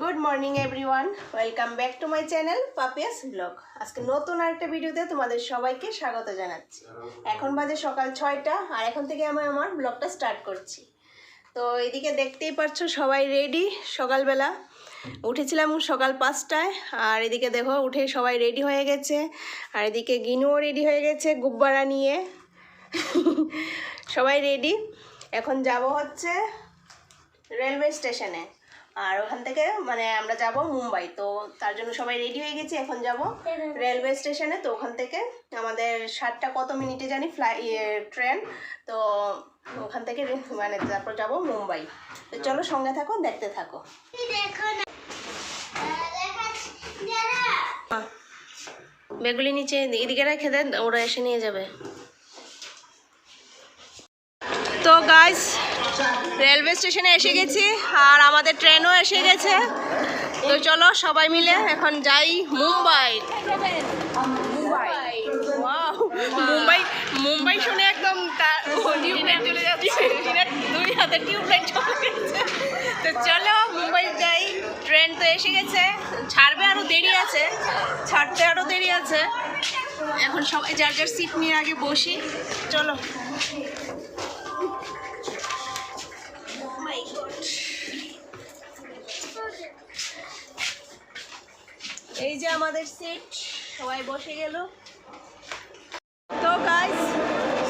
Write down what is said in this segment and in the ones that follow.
Good morning everyone welcome back to my channel Papia's blog আজকে নতুন আরেকটা ভিডিওতে তোমাদের সবাইকে স্বাগত জানাচ্ছি। এখন বাজে সকাল ছয়টা, আর এখন থেকে আমি আমার ব্লগটা স্টার্ট করছি। তো এদিকে দেখতেই পাচ্ছ সবাই রেডি সকালবেলা। উঠেছিলাম সকাল পাঁচটায়, আর এদিকে দেখো উঠে সবাই রেডি হয়ে গেছে। আর এদিকে গিনুও রেডি হয়ে গেছে গুব্বারা নিয়ে। সবাই রেডি এখন যাব হচ্ছে রেলওয়ে স্টেশনে আর ওখান থেকে মানে আমরা যাব মুম্বাই। তো তার জন্য সবাই রেডি হয়ে গেছি, এখন যাব রেলওয়ে স্টেশনে তো ওখান থেকে আমাদের সাতটা কত মিনিটে জানি ফ্লাই ট্রেন তো ওখান থেকে মানে তারপর যাব মুম্বাই। তো চলো সঙ্গে থাকো, দেখতে থাকো। বেগুলি নিচে এদিকে রেখে দেন, ওরা এসে নিয়ে যাবে। তো গাইস রেলওয়ে স্টেশনে এসে গেছি আর আমাদের ট্রেনও এসে গেছে। তো চলো সবাই মিলে এখন যাই মুম্বাই। মুম্বাই মুম্বাই মুম্বাই শুনে একদম দুই হাতে টিউবলাইট তো চলো মুম্বাই যাই। ট্রেন তো এসে গেছে। ছাড়বে আরও দেরি আছে। ছাড়তে আরও দেরি আছে। এখন সবাই যার যার সিট নিয়ে আগে বসি। চলো। যে আমাদের সিট সবাই বসে গেল। তো গাইস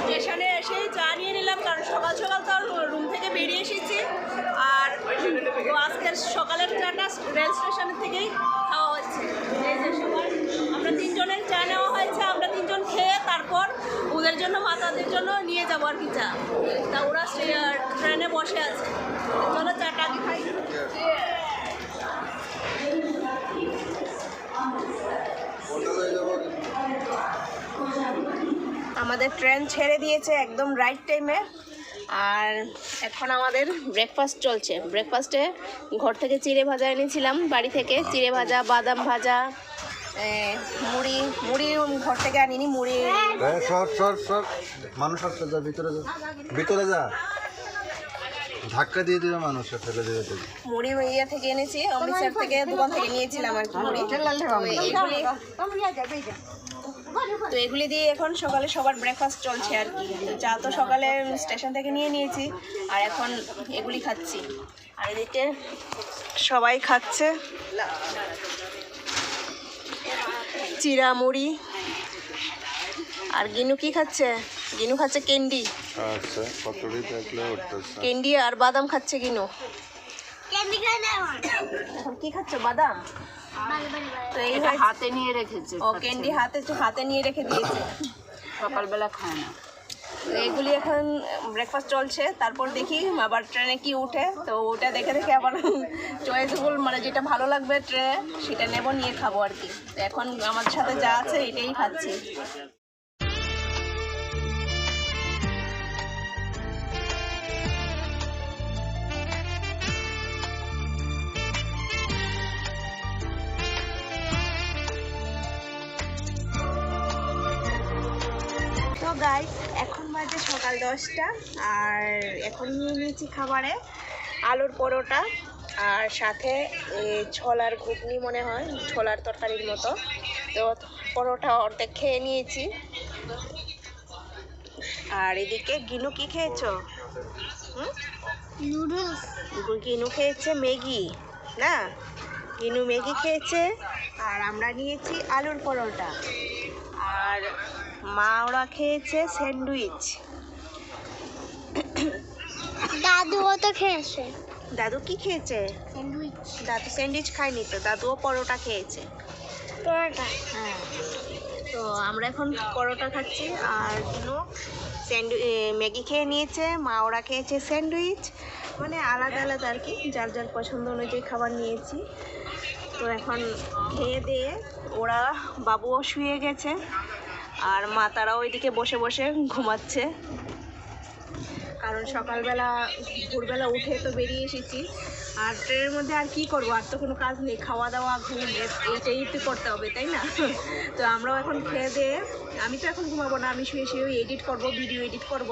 স্টেশনে এসে চা নিয়ে নিলাম, কারণ সকাল সকাল তো রুম থেকে বেরিয়ে এসেছি। আর তো আজকের সকালের চাটা রেল স্টেশন থেকেই খাওয়া হচ্ছে। আমরা তিনজনের চা নেওয়া হয়েছে, আমরা তিনজন খেয়ে তারপর ওদের জন্য, মাতাদের জন্য নিয়ে যাব আর কি চা। তা ওরা ট্রেনে বসে আছে। চলো চাটা আগে খাই। আমাদের ট্রেন ছেড়ে দিয়েছে একদম রাইট টাইমে আর এখন আমাদের ব্রেকফাস্ট চলছে। ব্রেকফাস্টে ঘর থেকে চিড়ে ভাজা এনেছিলাম, বাড়ি থেকে চিড়ে ভাজা, বাদাম ভাজা মুড়ি মুড়ি ঘর থেকে আনিনি, মুড়ি। মানুষ ভিতরে যা। ভিতরে যা। ধাক্কা দিয়ে দিবে মানুষকে ফেলে দেবে তো মুড়ি ইয়ে থেকে এনেছি অমৃতসর থেকে দোকান থেকে নিয়েছিলাম আর কি মুড়ি। তো এগুলি তো এগুলি দিয়ে এখন সকালে সবার ব্রেকফাস্ট চলছে আর কি। তো চা তো সকালে স্টেশন থেকে নিয়ে নিয়েছি আর এখন এগুলি খাচ্ছি। আর এদিকে সবাই খাচ্ছে। চিরা মুড়ি আর গিনু কি খাচ্ছে? গিনু খাচ্ছে ক্যান্ডি আচ্ছা কতটি দেখলে উঠতেছে? ক্যান্ডি আর বাদাম খাচ্ছে গিনু। এখন কি খাচ্ছ বাদাম? তো এই হাতে নিয়ে রেখেছে ও ক্যান্ডি হাতে হাতে নিয়ে রেখে দিয়েছে। সকালবেলা খায় না। তো এইগুলি এখন ব্রেকফাস্ট চলছে তারপর দেখি আবার ট্রেনে কি উঠে। তো ওটা দেখে দেখে আবার চয়েসফুল মানে যেটা ভালো লাগবে ট্রেনে সেটা নেব নিয়ে খাব আর কি। তো এখন আমাদের সাথে যা আছে এটাই খাচ্ছি। গাইস এখন বাজে সকাল দশটা আর এখন নিয়ে নিয়েছি খাবারে আলুর পরোটা আর সাথে ছোলার ঘুগনি মনে হয় ছোলার তরকারির মতো। তো পরোটা অর্ধেক খেয়ে নিয়েছি। আর এদিকে গিনু কি খেয়েছো? হুম? গিনু খেয়েছে ম্যাগি না? গিনু ম্যাগি খেয়েছে আর আমরা নিয়েছি আলুর পরোটা। আর মা ওরা খেয়েছে স্যান্ডউইচ। দাদুও তো খেয়েছে। দাদু কি খেয়েছে? স্যান্ডউইচ। দাদু স্যান্ডউইচ খায়নি তো দাদুও পরোটা খেয়েছে। পরোটা। হ্যাঁ তো আমরা এখন পরোটা খাচ্ছি আর কিনো স্যান্ডউ ম্যাগি খেয়ে নিয়েছে মা ওরা খেয়েছে স্যান্ডউইচ। মানে আলাদা আলাদা আর কি যার যার পছন্দ অনুযায়ী খাবার নিয়েছি। তো এখন খেয়ে দিয়ে ওরা বাবুও শুয়ে গেছে। আর মা তারাও ওইদিকে বসে বসে ঘুমাচ্ছে। কারণ সকালবেলা, ভোরবেলা উঠে তো বেরিয়ে এসেছি। আর ট্রেনের মধ্যে আর কি করব? আর তো কোনো কাজ নেই। খাওয়া দাওয়া, ঘুম এইটাই তো করতে হবে, তাই না? তো আমরাও এখন খেয়ে দিয়ে, আমি তো এখন ঘুমাবো না, আমি শুয়ে শুয়ে এডিট করব, ভিডিও এডিট করব।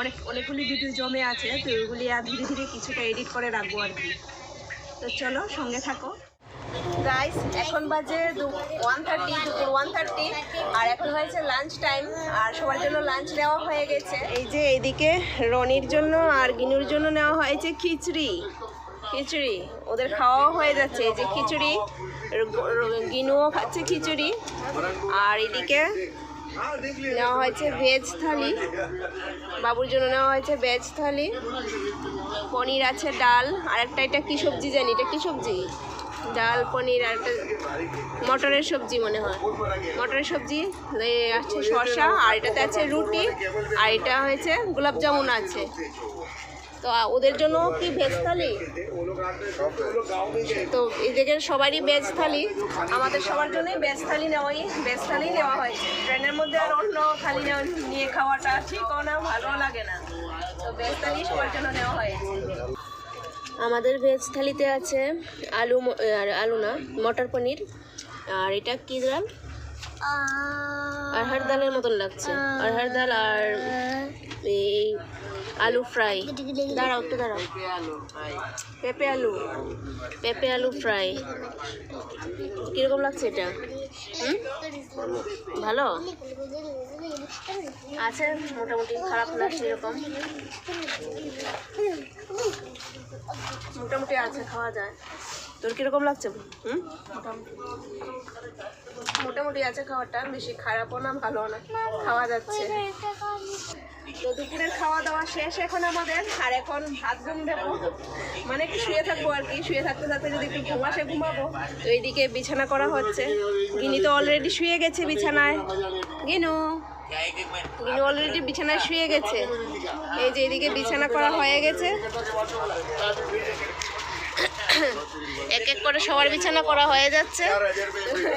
অনেক, অনেকগুলি ভিডিও জমে আছে, তো ওইগুলি আর ধীরে ধীরে কিছুটা এডিট করে রাখব আর কি। তো চলো সঙ্গে থাকো। গাইস এখন বাজে ওয়ান থার্টি দুপুর ওয়ান থার্টি আর এখন হয়েছে লাঞ্চ টাইম আর সবার জন্য লাঞ্চ নেওয়া হয়ে গেছে। এই যে এইদিকে রনির জন্য আর গিনুর জন্য নেওয়া হয়েছে খিচড়ি। খিচুড়ি, ওদের খাওয়াও হয়ে যাচ্ছে। এই যে খিচুড়ি গিনুও খাচ্ছে খিচুড়ি। আর এদিকে নেওয়া হয়েছে ভেজ থালি। বাবুর জন্য নেওয়া হয়েছে ভেজ থালি। পনির আছে, ডাল আর একটা এটা কি সবজি জানি? এটা কি সবজি? ডাল, পনির আর একটা মটরের সবজি মনে হয়। মটরের সবজি আছে শসা, আর এটাতে আছে রুটি, আর এটা হয়েছে গোলাপ জামুন আছে। তো ওদের জন্য কি ভেজ থালি? তো, এদিকে সবারই ভেজ থালি। আমাদের সবার জন্যই ভেজ থালি নেওয়াই, ভেজ থালি নেওয়া হয়েছে ট্রেনের মধ্যে আর অন্য থালি নিয়ে খাওয়াটা ঠিকও না ভালো লাগে না। তো, ভেজ থালি সবার জন্য নেওয়া হয়েছে আমাদের ভেজ থালিতে আছে আলু আর আলু না মটর পনির। আর এটা কি ডাল আরহার ডালের মতন লাগছে। আরহার ডাল আর এই আলু ফ্রাই দাঁড়াও একটু দাঁড়াও। পেঁপে আলু। পেঁপে আলু ফ্রাই কীরকম লাগছে এটা? ভালো? আছে মোটামুটি খারাপ না সেরকম। মোটামুটি আছে খাওয়া যায়। তোর কীরকম লাগছে? হুম? মোটামুটি আছে খাওয়াটা বেশি খারাপও না ভালো না খাওয়া যাচ্ছে। তো দুপুরের খাওয়া দাওয়া শেষ এখন আমাদের আর এখন ভাত ঘুম দেবো মানে একটু শুয়ে থাকব আর কি শুয়ে থাকতে থাকতে যদি একটু ঘুম আসে ঘুমাবো তো এইদিকে বিছানা করা হচ্ছে। গিনি তো অলরেডি শুয়ে গেছে বিছানায়। গিনু গিনু অলরেডি বিছানায় শুয়ে গেছে। এই যে এদিকে বিছানা করা হয়ে গেছে। এক এক করে সবার বিছানা করা হয়ে যাচ্ছে।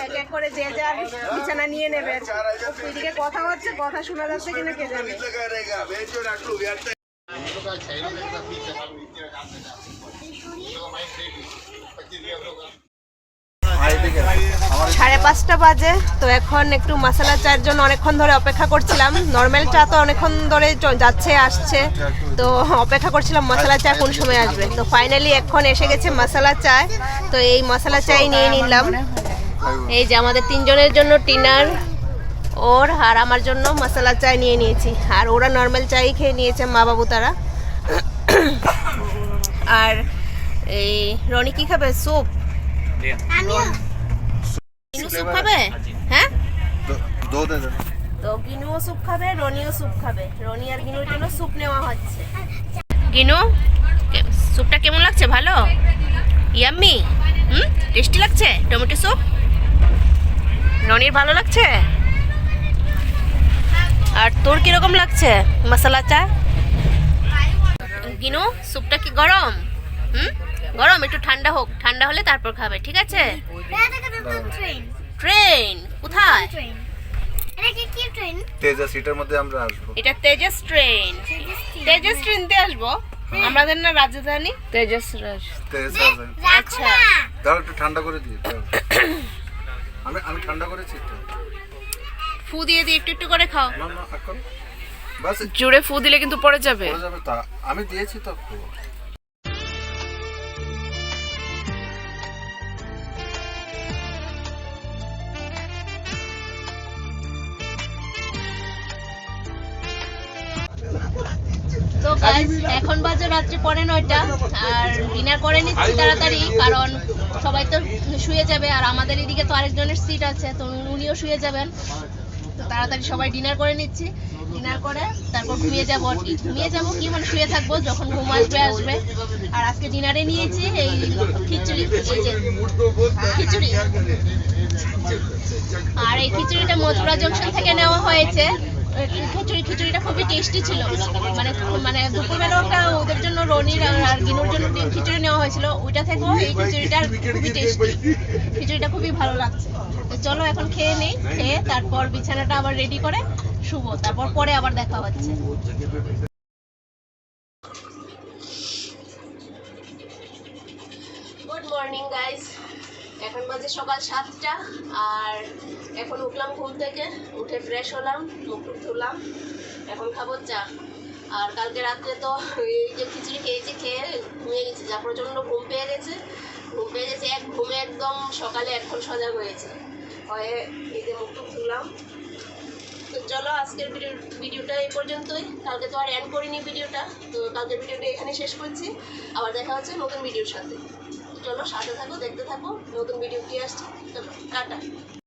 এক এক করে যে যার বিছানা নিয়ে নেবে। এদিকে কথা হচ্ছে কথা শোনা যাচ্ছে কিনা কে জানে। সাড়ে পাঁচটা বাজে, তো এখন একটু মশলা চায়ের জন্য অনেকক্ষণ ধরে অপেক্ষা করছিলাম। নর্মাল চা তো অনেকক্ষণ ধরে যাচ্ছে, আসছে। তো অপেক্ষা করছিলাম মশলা চা কোন সময় আসবে। তো ফাইনালি এখন এসে গেছে মশলা চা তো এই মশলা চাই নিয়ে নিলাম। এই যে আমাদের তিনজনের জন্য টিনার ওর আর আমার জন্য মশলা চা নিয়ে নিয়েছি। আর ওরা নর্মাল চাই খেয়ে নিয়েছে মা বাবু তারা। আর এই রনি কি খাবে? স্যুপ? ইনু স্যুপ খাবে? হ্যাঁ? দো- দো দে দে। তো গিনুও স্যুপ খাবে রনিও স্যুপ খাবে। রনি আর গিনুর জন্য স্যুপ নেওয়া হচ্ছে। গিনু স্যুপটা কেমন লাগছে? ভালো? ইয়াম্মি? হুম? টেস্টি লাগছে? টমেটো স্যুপ রনির ভালো লাগছে? আর তোর কীরকম লাগছে? মশলা চা? গিনু স্যুপটা কি গরম? হুম? গরম একটু ঠান্ডা হোক। ঠান্ডা হলে তারপর খাবে ঠিক আছে? ট্রেন কোথায়? ট্রেন এটা কি কি ট্রেন তেজা সিটের মধ্যে আমরা আসব। এটা তেজস ট্রেন তেজস ট্রেনতে আসব। আমাদের না রাজধানী তেজস রাজ তেজা আচ্ছা। দাঁড়া একটু ঠান্ডা করে দিই আমি আমি ঠান্ডা করেছি একটু। ফু দিয়ে দিয়ে একটু একটু করে খাও। না না এখন। বাস জুড়ে ফু দিলে কিন্তু পড়ে যাবে। পড়ে যাবে তা। আমি দিয়েছি তো একটু। এখন বাজে রাত্রি পরে নয়টা, আর ডিনার করে নিচ্ছি তাড়াতাড়ি, কারণ সবাই তো শুয়ে যাবে, আর আমাদের এদিকে তো আরেকজনের সিট আছে, তো উনিও শুয়ে যাবেন। তো তাড়াতাড়ি সবাই ডিনার করে নিচ্ছি। ডিনার করে তারপর ঘুমিয়ে যাব আর কি। ঘুমিয়ে যাব কি? মানে শুয়ে থাকব যখন ঘুম আসবে আসবে। আর আজকে ডিনারে নিয়েছি এই খিচুড়ি খিচুড়ি। আর এই খিচুড়িটা মথুরা জংশন থেকে নেওয়া হয়েছে। খিচুড়ি, খিচুড়িটা খুবই টেস্টি ছিল। মানে মানে দুপুরবেলা ওদের জন্য রনির আর আর গিনুর জন্য খিচুড়ি নেওয়া হয়েছিল। ওইটা থেকেও এই খিচুড়িটা খুবই টেস্টি খিচুড়িটা খুবই ভালো লাগছে। তো চলো এখন খেয়ে নেই, খেয়ে তারপর বিছানাটা আবার রেডি করে শুভ তারপর পরে আবার দেখা হচ্ছে। গুড মর্নিং গাইস এখন বাজে সকাল সাতটা, আর এখন উঠলাম ঘুম থেকে, উঠে ফ্রেশ হলাম, মুখ ধুলাম, এখন খাব চা। আর কালকে রাত্রে তো এই যে খিচুড়ি খেয়েছি, খেয়ে ঘুমিয়ে গেছি, যা প্রচণ্ড ঘুম পেয়ে গেছে। ঘুম পেয়ে গেছে, এক ঘুমে একদম সকালে এখন সজাগ হয়েছে। হয়ে এই যে মুখ টুক ধুলাম। তো চলো আজকের ভিডিও, ভিডিওটা এই পর্যন্তই। কালকে তো আর এন্ড করিনি ভিডিওটা, তো কালকের ভিডিওটা এখানে শেষ করছি। আবার দেখা হচ্ছে নতুন ভিডিওর সাথে। চলো সাথে থাকো দেখতে থাকো নতুন ভিডিও কি আসছে। চলো টাটা।